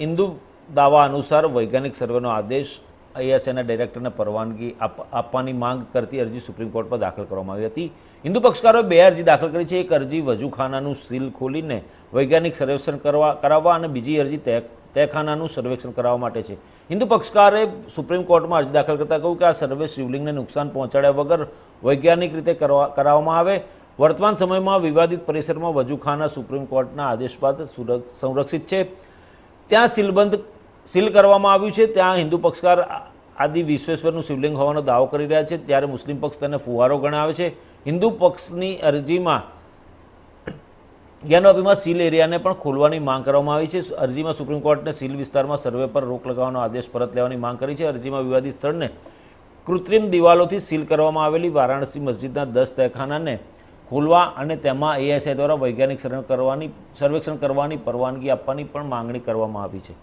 હિન્દુ દાવા અનુસાર વૈજ્ઞાનિક સર્વેનો આદેશ આઈએસએના ડાયરેક્ટરને પરવાનગી આપ- આપવાની માંગ કરતી અરજી સુપ્રીમ કોર્ટ પર દાખલ કરવામાં આવી હતી. હિન્દુ પક્ષકારોએ બે અરજી દાખલ કરી છે. એક અરજી વજુખાનાનું સીલ ખોલીને વૈજ્ઞાનિક સર્વેક્ષણ કરવા, કરાવવા અને બીજી અરજી તહે તહેખાનાનું સર્વેક્ષણ કરાવવા માટે છે. હિન્દુ પક્ષકારે સુપ્રીમ કોર્ટમાં અરજી દાખલ કરતાં કહ્યું કે આ સર્વે શિવલિંગને નુકસાન પહોંચાડ્યા વગર વૈજ્ઞાનિક રીતે કરવા, કરાવવામાં આવે. વર્તમાન સમયમાં વિવાદિત પરિસરમાં વજુખાના સુપ્રીમ કોર્ટના આદેશ બાદ સુરક્ષ સંરક્ષિત છે. ત્યાં સીલબંધ સીલ કરવામાં આવ્યું છે. ત્યાં હિન્દુ પક્ષકાર આદિ વિશ્વેશ્વરનું શિવલિંગ હોવાનો દાવો કરી રહ્યા છે. ત્યારે મુસ્લિમ પક્ષ તેને ફુવારો ગણાવે છે. હિન્દુ પક્ષની અરજીમાં જ્ઞાનવાપીમાં સીલ એરિયાને પણ ખોલવાની માંગ કરવામાં આવી છે. અરજીમાં સુપ્રીમ કોર્ટને સીલ વિસ્તારમાં સર્વે પર રોક લગાવવાનો આદેશ પરત લેવાની માંગ કરી છે. અરજીમાં વિવાદિત સ્થળને કૃત્રિમ દિવાલોથી સીલ કરવામાં આવેલી વારાણસી મસ્જિદના દસ તહેખાનાને ખોલવા અને તેમાં એએસઆઈ દ્વારા વૈજ્ઞાનિક સર્વે કરવાની, સર્વેક્ષણ કરવાની પરવાનગી આપવાની પણ માંગણી કરવામાં આવી છે.